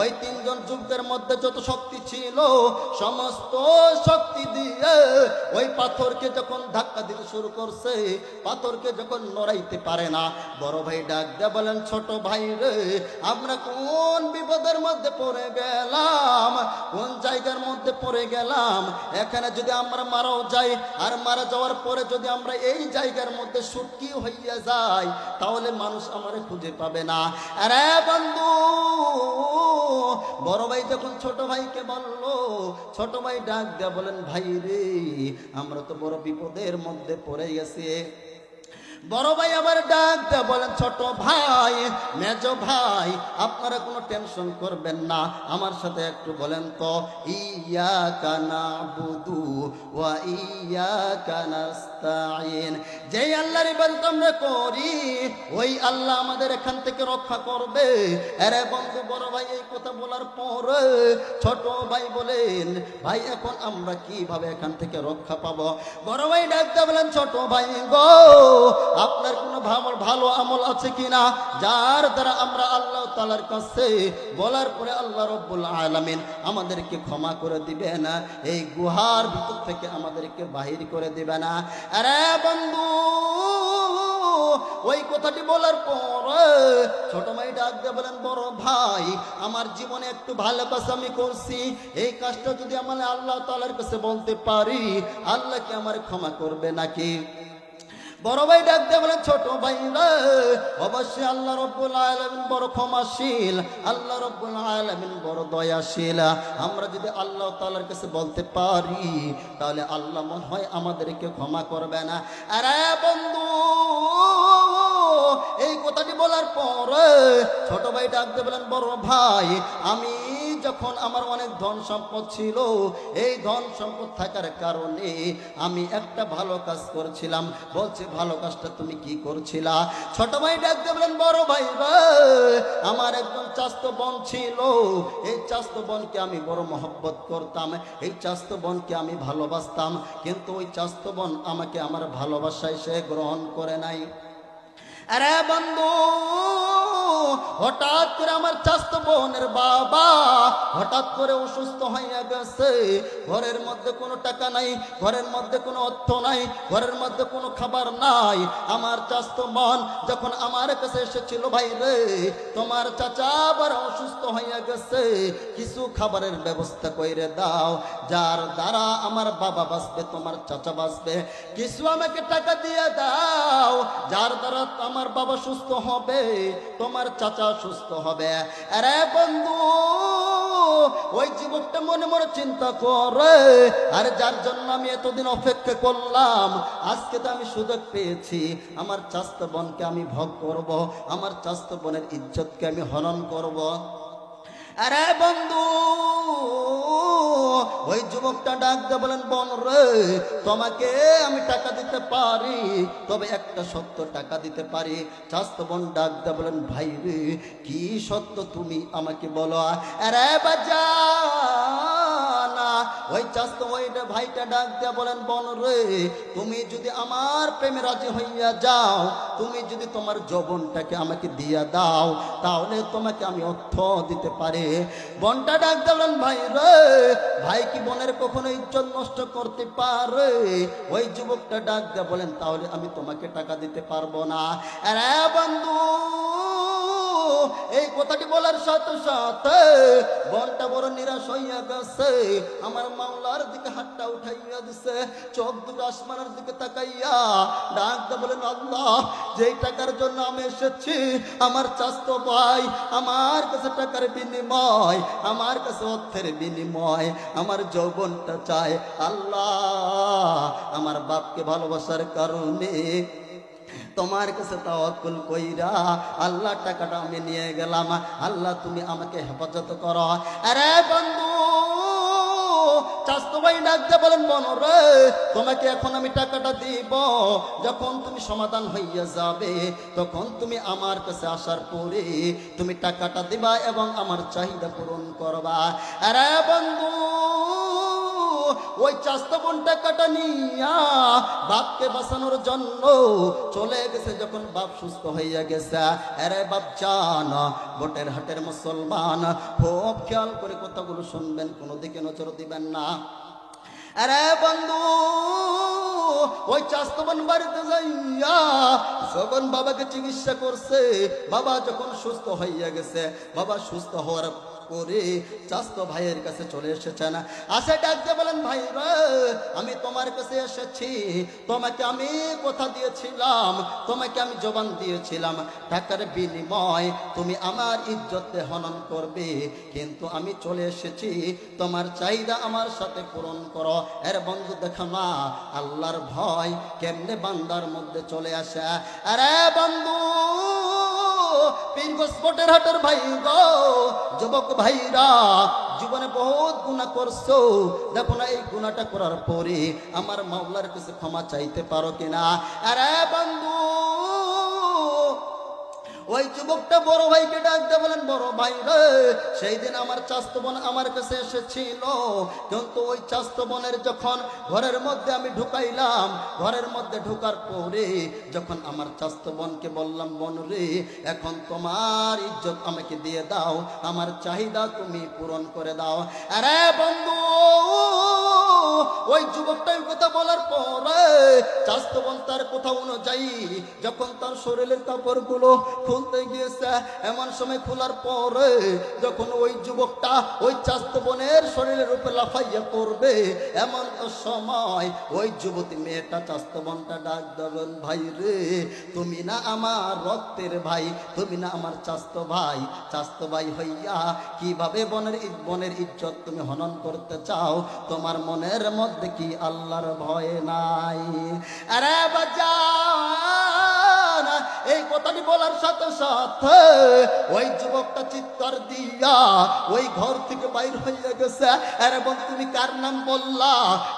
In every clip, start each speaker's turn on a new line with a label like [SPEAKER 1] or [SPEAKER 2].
[SPEAKER 1] ওই তিনজন যুবকের মধ্যে যত শক্তি ছিল, সমস্ত শক্তি দিয়ে ওই পাথরকে যখন ধাক্কা দিতে শুরু করছে, পাথরকে যখন নড়াইতে পারে না, বড় ভাই ডাক দিয়ে বলেন, ছোট ভাই রে, আমরা কোন বিপদের মধ্যে পড়ে গেলাম? কোন জায়গার মধ্যে পড়ে গেলাম? এখানে যদি আমরা মারাও যাই, আর মারা যাওয়ার পরে যদি আমরা এই জায়গার মধ্যে সুটকি হইয়া যাই, তাহলে মানুষ আমারে খুঁজে পাবে না। আরে বন্ধু বড় ভাই যখন ছোট ভাইকে বলল, ছোট ভাই ডাক দেয়া বলেন, ভাই রে, আমরা তো বড় বিপদের মধ্যে পড়ে গেছি। বড় ভাই আবার ডাক দেয়া বলেন, ছোট ভাই, মেজ ভাই, আপনারা কোনো টেনশন করবেন না। আমার সাথে একটু বলেন তো, ইয়া কানা বুদু ওয়া ইয়া যেই আল্লাহর ইবাদত আমরা করি, ওই আল্লাহ আমাদের এখান থেকে রক্ষা করবে। আরে বন্ধু, বড় ভাই, এই কথা বলার পরে ছোট ভাই বলেন, ভাই, এখন আমরা কীভাবে এখান থেকে রক্ষা পাবো? বড় ভাই ডাকতে বলেন, ছোট ভাই গো, আপনার কোনো ভালো আমল আছে কিনা? যার দ্বারা আমরা আল্লাহ তালার কাছে বলার পরে আল্লাহ রব্বুল আলামিন আমাদেরকে ক্ষমা করে দিবে না এই গুহার ভিতর থেকে আমাদেরকে বাহির করে দিবে না আরে বন্ধু, ওই কথাটি বলার পর ছোট মাই ডাক দিয়ে বলেন, বড় ভাই, আমার জীবনে একটু ভালোবাসা আমি করছি। এই কাজটা যদি আমার আল্লাহ তালার কাছে বলতে পারি, আল্লাহ কি আমার ক্ষমা করবে নাকি? বড় ভাই ডাক দিয়ে বলে ছোট ভাই অবশ্যই আল্লাহ রব্বুল আলমিন বড় ক্ষমাশীল, আল্লাহ রব্বুল আলমিন বড় দয়াশীল। আমরা যদি আল্লাহ তালার কাছে বলতে পারি, তাহলে আল্লাহ মনে হয় আমাদেরকে ক্ষমা করবে না। আরে বন্ধু এই কথাটি বলার পরে ছোট ভাই ডাক দিয়ে বলেন, বড় ভাই, আমি যখন আমার অনেক ধন সম্পদ ছিল, এই ধন সম্পদ থাকার কারণে আমি একটা ভালো কাজ করছিলাম। বলছে, ভালো কাজটা তুমি কি করছিলা? ছোট ভাই ডাকতে বলেন, বড় ভাই আমার একজন চাস্ত বোন ছিল। এই চাস্ত বোনকে আমি বড় মহব্বত করতাম, এই চাস্ত বোনকে আমি ভালোবাসতাম, কিন্তু ওই চাস্ত বোন আমাকে আমার ভালোবাসায় সে গ্রহণ করে নাই। আরে বন্ধু হঠাৎ করে আমার চাস্ত বোনের বাবা হঠাৎ করে অসুস্থ হইয়া গেছে। ঘরের মধ্যে কোনো টাকা নাই, ঘরের মধ্যে কোনো অর্থ নাই, ঘরের মধ্যে কোনো খাবার নাই। আমার চাস্ত বোন যখন আমার কাছে এসেছিল, ভাই রে, তোমার চাচা আবার অসুস্থ হইয়া গেছে। কিছু খাবারের ব্যবস্থা করে দাও। যার দ্বারা আমার বাবা বাঁচবে, তোমার চাচা বাঁচবে। কিছু আমাকে টাকা দিয়ে দাও। যার দ্বারা আমার বাবা সুস্থ হবে, তোমার চাচা সুস্থ হবে। আরে বন্ধু, ওই যুবকটা মনে মনে চিন্তা করে, আরে যার জন্য আমি এতদিন অপেক্ষা করলাম, আজকে তো আমি সুযোগ পেয়েছি। আমার চাস্ত বোনকে আমি ভোগ করব, আমার চাস্ত বোনের ইজ্জতকে আমি হরণ করব। আরে বন্ধু ওই যুবকটা ডাক দিয়ে বলেন, বন রে, তোমাকে আমি টাকা দিতে পারি, তবে একটা সত্য টাকা দিতে পারি। চাস্ত বোন ডাক দিয়ে বলেন, ভাই রে, কি সত্য তুমি আমাকে বলো? আরে বাজা ওই চাস্ত ওইটা ভাইটা ডাক দিয়া বলেন, বন রে, তুমি যদি আমার প্রেমে রাজি হইয়া যাও, তুমি যদি তোমার যৌবনটাকে আমাকে দিয়া দাও, তাহলে তোমাকে আমি অর্থ দিতে পারি। বনটা ডাক দিলেন ভাই রে, ভাই কি বোনের কখনো ইজ্জত নষ্ট করতে পারে? ওই যুবকটা ডাক দিয়ে বলেন, তাহলে আমি তোমাকে টাকা দিতে পারব না। আরে বন্ধু এই কথাটি বলার সাথে সাথে বনটা বড় নিরাশ হইয়া গেছে। আমার মামলার দিকে হাতটা উঠাইয়া দিছে, চোখ দুটো আসমানের দিকে তাকাইয়া ডাক বলেন, আল্লাহ, যেই টাকার জন্য আমি এসেছি, আমার চাস্ত ভাই, আমার কাছে টাকার বিনিময়, আমার কাছে অর্থের বিনিময়, আমার যৌবনটা চায় আল্লাহ, আমার বাপকে ভালোবাসার কারণে তোমার কাছে তাওয়াক্কুল কইরা আল্লাহ টাকাটা আমি নিয়ে গেলাম। আল্লাহ, তুমি আমাকে হেফাজত করো। আরে বন্ধু তোমাকে এখন আমি টাকাটা দিব। যখন তুমি সমাধান হইয়া যাবে, তখন তুমি আমার কাছে আসার পরে তুমি টাকাটা দিবা এবং আমার চাহিদা পূরণ করবা। আরে বন্ধু ওই চাস্ত বোন নিয়া বাপকে বাঁচানোর জন্য চলে গেছে যখন বাপ সুস্থ হইয়া গেছে। আরে বাপ জান, বটের হাটের মুসলমান, খুব খেয়াল করে কথাগুলো শুনবেন, কোনো দিকে নজর দিবেন না। আরে বন্ধু ওই চাস্তবন বাড়িতে যাইয়া যখন বাবাকে চিকিৎসা করছে, বাবা যখন সুস্থ হইয়া গেছে, বাবা সুস্থ হওয়ার চাস্ত ভাইয়ের কাছে চলে এসেছেন আসে ডাকতে বলেন, ভাই আমি তোমার কাছে এসেছি। তোমাকে আমি কথা দিয়েছিলাম, তোমাকে আমি জবান দিয়েছিলাম। টাকার বিনিময় তুমি আমার ইজ্জতে হনন করবে। কিন্তু আমি চলে এসেছি। তোমার চাহিদা আমার সাথে পূরণ করো। এর বন্ধু দেখো না আল্লাহর ভয় কেমনে বান্দার মধ্যে চলে আসে? আরে বন্ধু হাটের ভাই গো, যুবক ভাইরা, জীবনে বহুত গুণা করছ। দেখো না, এই গুণাটা করার পরে আমার মাওলার কাছে ক্ষমা চাইতে পারো কিনা? আরে বন্ধু ওই যুবকটা বড় ভাইকে ডাকতে বলেন, বড় ভাই সেই দিন আমার চাস্ত বোন আমার কাছে এসেছিল। কিন্তু ওই চাস্ত বোনের যখন ঘরের মধ্যে আমি ঢুকাইলাম, ঘরের মধ্যে ঢুকার পরে যখন আমার চাস্ত বোনকে বললাম, বোন রে, এখন তোমার ইজ্জত আমাকে দিয়ে দাও, আমার চাহিদা তুমি পূরণ করে দাও। আরে বন্ধু, ওই যুবকটা এই কথা বলার পরে চাস্ত বোন তার কথা অনুযায়ী যখন তার শরীরের কাপড়গুলো খুলতে গিয়েছে, এমন সময় খোলার পরে যখন ওই যুবকটা ওই চাস্ত বোনের শরীরের উপর লাফাইয়া করবে এমন সময় ওই যুবতী মেয়েটা চাস্ত বোনটা ডাক দেবেন ভাই রে, তুমি না আমার রক্তের ভাই, তুমি না আমার চাস্ত ভাই চাস্ত ভাই হইয়া কীভাবে বনের বনের ইজ্জত তুমি হনন করতে চাও? তোমার মনের মধ্যে কি আল্লাহর ভয় নাই? আরে বাজান, এই কথাটি বলার সাথে সাথে ওই যুবকটা চিৎকার দিয়া ওই ঘর থেকে বাইর হয়ে গেছে। আরে বোন, তুমি কার নাম বললা?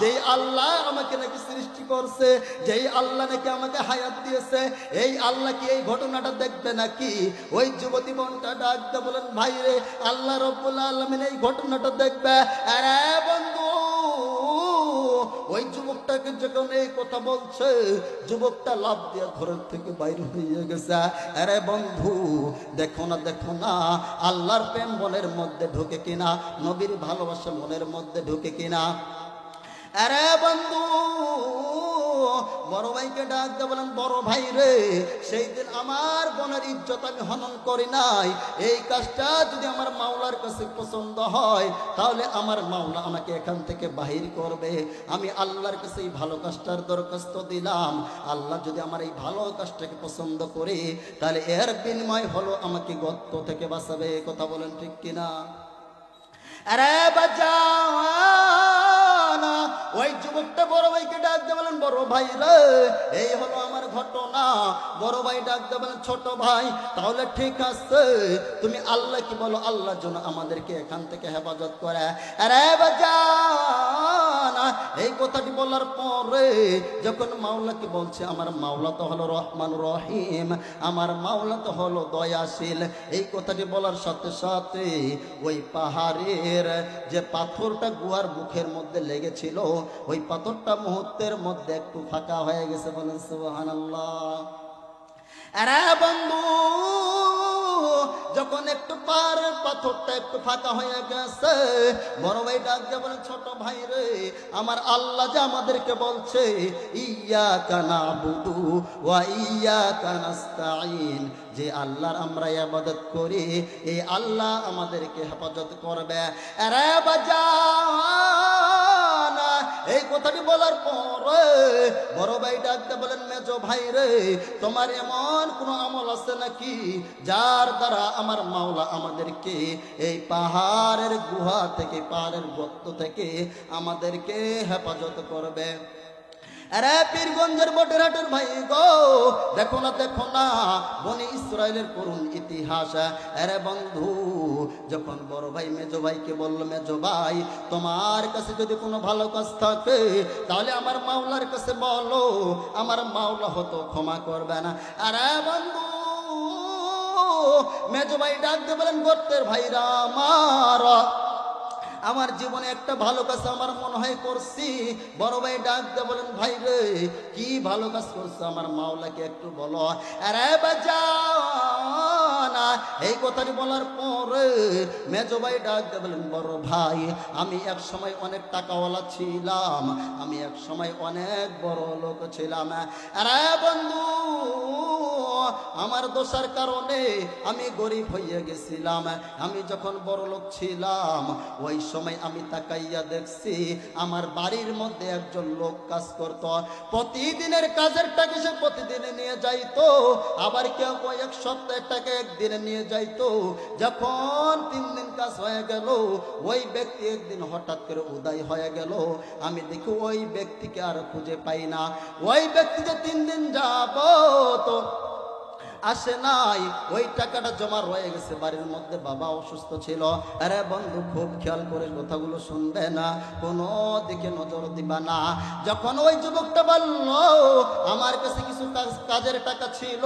[SPEAKER 1] যেই আল্লাহ আমাকে নাকি সৃষ্টি করছে, যেই আল্লাহ নাকি আমাকে হায়াত দিয়েছে, এই আল্লাহ কি এই ঘটনাটা দেখবে নাকি? ওই যুবতী বোনটা ডাকতে বলেন, ভাই রে, আল্লাহ রব্বুল আলমিন এই ঘটনাটা দেখবে। আরে বন্ধু ওই যুবকটাকে যখন এই কথা বলছে, যুবকটা লাভ দিয়ে ঘরের থেকে বাইর হয়ে গেছে। আরে বন্ধু, দেখো না দেখো না, আল্লাহর প্রেম মনের মধ্যে ঢুকে কিনা, নবীর ভালোবাসা মনের মধ্যে ঢুকে কিনা। আরে বন্ধু বড় ভাইকে ডাক ডাকতে বলেন, বড় ভাই রে, সেই দিন আমার বোনের ইজ্জত আমি হনন করি নাই। এই কাজটা যদি আমার মাওলার কাছে পছন্দ হয়, তাহলে আমার মাওলা আমাকে এখান থেকে বাহির করবে। আমি আল্লাহর কাছে এই ভালো কাজটার দরখাস্ত দিলাম। আল্লাহ যদি আমার এই ভালো কাজটাকে পছন্দ করে, তাহলে এর বিনিময় হলো আমাকে গত্ত থেকে বাঁচাবে। কথা বলেন ঠিক কিনা? আরে বাজান ওই যুবকটা বড় ভাইকে ডাকতে বলেন, বড় ভাই রে, এই হলো আমার ঘটনা। বড় ভাই ডাকতে বলেন, ছোট ভাই, তাহলে ঠিক আছে, তুমি আল্লাহ কি বলো? আল্লাহ জন্য আমাদেরকে এখান থেকে হেফাজত করে। আরে বাজান! এই কথাটি বলার পরে যখন মাওলাকে বলছে, আমার মাওলা তো হলো রহমান রহিম, আমার মাওলা তো হলো দয়াশীল। এই কথাটি বলার সাথে সাথে ওই পাহাড়ের যে পাথরটা গুহার মুখের মধ্যে লেগেছিল, ওই পাথরটা মুহূর্তের মধ্যে একটু ফাঁকা হয়ে গেছে বলেন, সুবহানাল্লাহ। আরে বন্ধু যখন একটু পার পাথরটা একটু ফাঁকা হয়ে গেছে, বড় ভাই ডাক বলে, ছোট ভাই রে, আমার আল্লাহ যে আমাদেরকে বলছে ইয়া কানা বুধু ওয়া ইয়া কানাস্তাইন যে আল্লাহর আমরা ইবাদত করি এই আল্লাহ আমাদেরকে হেফাজত করবে। আরে বাজান! এই কথাটি বলার পরে বড় ভাই ডাকতে বলেন, মেজো ভাই রে, তোমার এমন কোন আমল আছে নাকি যার দ্বারা আমার মাওলা আমাদেরকে এই পাহাড়ের গুহা থেকে, পাহাড়ের গত্ত থেকে আমাদেরকে হেফাজত করবে? আরে পীরগঞ্জের বটেরহাটের ভাই গো, দেখো না দেখো না, বনি ইসরায়েলের করুন ইতিহাস। আরে বন্ধু, যখন বড় ভাই, মেজো ভাইকে বলল, মেজো ভাই, তোমার কাছে যদি কোনো ভালো কাজ থাকে, তাহলে আমার মাওলার কাছে বলো, আমার মাওলা হতো ক্ষমা করবে না। আরে বন্ধু, মেজো ভাই ডাকতে বলেন, গর্তের ভাইরা আমার আমার জীবনে একটা ভালো কাজ আমার মনে হয় করছি। বড় ভাই ডাক বলেন, ভাই রে, কি ভালো কাজ করছ আমার মাওলাকে একটু বলো। আরে বাজানা, এই কথাটি বলার পরে মেজো ভাই ডাক দিয়ে বলেন, বড় ভাই, আমি এক সময় অনেক টাকাওয়ালা ছিলাম, আমি এক সময় অনেক বড় লোক ছিলাম। আরে বন্ধু আমার দোষার কারণে আমি গরিব হইয়া গেছিলাম। আমি যখন বড় লোক ছিলাম, ওই সময় আমি তাকাইয়া দেখছি আমার বাড়ির মধ্যে একজন লোক কাজ করত। প্রতিদিনের কাজের টাকা সে প্রতিদিনে নিয়ে যাইতো, আবার কেউ কয়েক সপ্তাহের টাকা একদিনে নিয়ে যাইতো। যখন তিন দিন কাজ হয়ে গেল, ওই ব্যক্তি একদিন হঠাৎ করে উদয় হয়ে গেল। আমি দেখি ওই ব্যক্তিকে আর খুঁজে পাই না। ওই ব্যক্তি যে তিন দিন যাব তো আসে নাই। ওই টাকাটা জমা রয়ে গেছে। বাড়ির মধ্যে বাবা অসুস্থ ছিল। আরে বন্ধু, খুব খেয়াল করে কথাগুলো শুনবে না। কোনো দিকে নজর দিবা না। যখন ওই যুবকটা বলল, আমার কাছে কিছু কাজ- কাজের টাকা ছিল।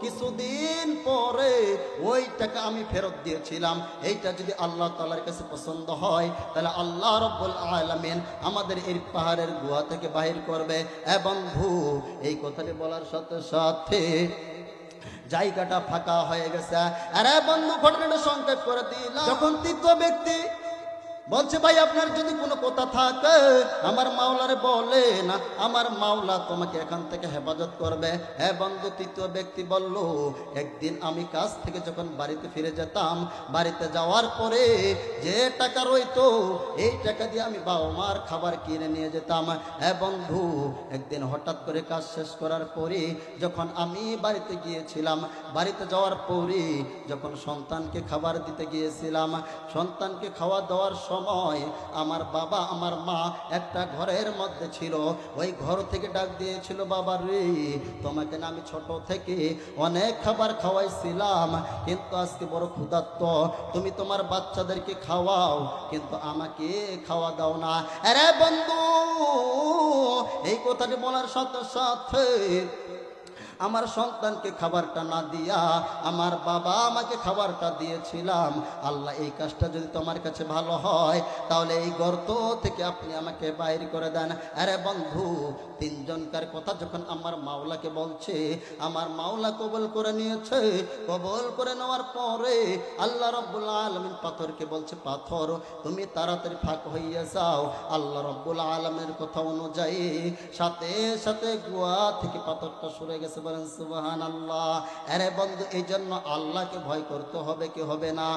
[SPEAKER 1] কিছুদিন পরে ওই টাকা আমি ফেরত দিয়েছিলাম। এইটা যদি আল্লাহ তালার কাছে পছন্দ হয়, তাহলে আল্লাহ রব্বুল আলমিন আমাদের এই পাহাড়ের গুহা থেকে বাহির করবে। এ বন্ধু, এই কথাটি বলার সাথে সাথে জায়গাটা ফাঁকা হয়ে গেছে। আরে বন্ধু ঘটনাটা সংক্ষেপ করে দিলাম যখন তীব্র ব্যক্তি বলছে, ভাই, আপনার যদি কোনো কথা থাকে, আমার মাওলারে বলেন আমার মাওলা তোমাকে এখান থেকে হেফাজত করবে। হ্যাঁ বন্ধু, তৃতীয় ব্যক্তি বলল, একদিন আমি কাজ থেকে যখন বাড়িতে ফিরে যেতাম, বাড়িতে যাওয়ার পরে যে টাকা রইতো, এই টাকা দিয়ে আমি বাবা মার খাবার কিনে নিয়ে যেতাম। হ্যাঁ বন্ধু, একদিন হঠাৎ করে কাজ শেষ করার পরে যখন আমি বাড়িতে গিয়েছিলাম, বাড়িতে যাওয়ার পরে যখন সন্তানকে খাবার দিতে গিয়েছিলাম, সন্তানকে খাওয়া দাওয়ার সময় আমার বাবা, আমার মা একটা ঘরের মধ্যে ছিল। ওই ঘর থেকে ডাক দিয়েছিল, বাবা রে, তোমাকে না আমি ছোট থেকে অনেক খাবার খাওয়াইছিলাম, কিন্তু আজকে বড় ক্ষুধার্ত। তুমি তোমার বাচ্চাদেরকে খাওয়াও, কিন্তু আমাকে খাওয়া দাও না। আরে বন্ধু, এই কথাটি বলার সাথে সাথে আমার সন্তানকে খাবারটা না দিয়া, আমার বাবা আমাকে খাবারটা দিয়েছিলাম। আল্লাহ, এই কাজটা যদি তোমার কাছে ভালো হয়, তাহলে এই গর্ত থেকে আপনি আমাকে বাইর করে দেন। আরে বন্ধু, তিনজনকার কথা যখন আমার মাওলাকে বলছে, আমার মাওলা কবল করে নিয়েছে। কবল করে নেওয়ার পরে আল্লাহ রব্বুল আলমিন পাথরকে বলছে, পাথর, তুমি তাড়াতাড়ি ফাঁক হইয়া যাও। আল্লাহ রব্বুল আলমের কথা অনুযায়ী সাথে সাথে গুয়া থেকে পাথরটা সরে গেছে বলেন সুবাহান আল্লাহ আরে বন্ধু এই জন্য আল্লাহকে ভয় করতে হবে কি হবে না?